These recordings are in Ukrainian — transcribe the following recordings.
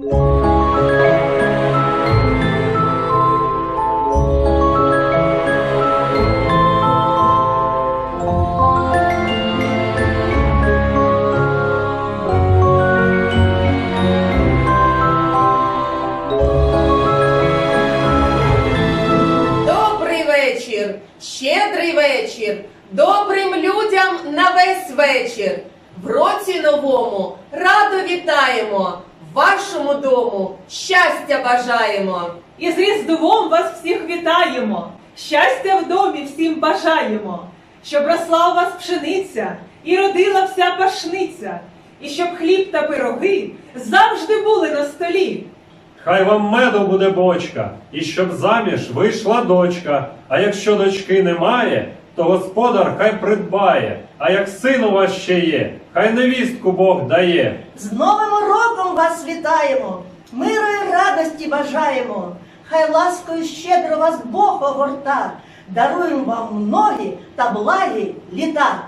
Добрий вечір, щедрий вечір, добрим людям на весь вечір. В році новому радо вітаємо, вашому дому щастя бажаємо. І з Різдвом вас всіх вітаємо! Щастя в домі всім бажаємо, щоб росла у вас пшениця і родила вся пашниця, і щоб хліб та пироги завжди були на столі. Хай вам меду буде бочка, і щоб заміж вийшла дочка. А якщо дочки немає, то господар хай придбає. А як син у вас ще є, хай невістку Бог дає. З Новим роком вас вітаємо, миру і радості бажаємо. Хай ласкою щедро вас Бог огорта, даруємо вам многі та благі літа.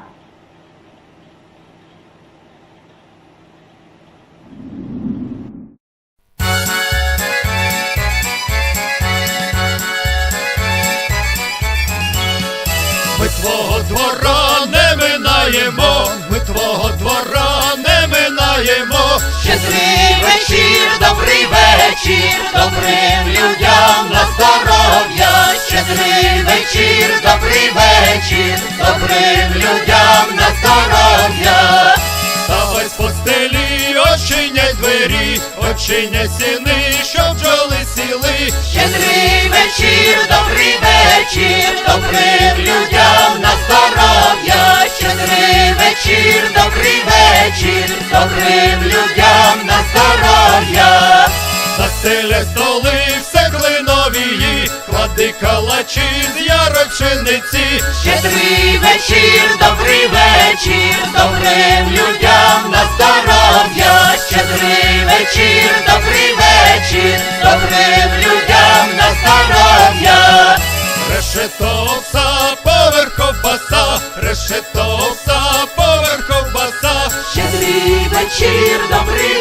Ми твого двора не минаємо, ми твого двора не минаємо. Щедрий вечір, добрий вечір, добрим людям на здоров'я. Щедрий вечір, добрий вечір, добрим людям на здоров'я. Ставай з постелі, очиняй двері, очиняй сіни, щоб бджоли сіли. всім людям на здоров'я, на стеле столи все клиновії, клади калачі з ярочениці. Щедрий вечір, добрий вечір, добрим людям на здоров'я, щедрий вечір, добрий вечір, добрим людям на здоров'я, решето овса, поверхов баса, решето. вечір добрий.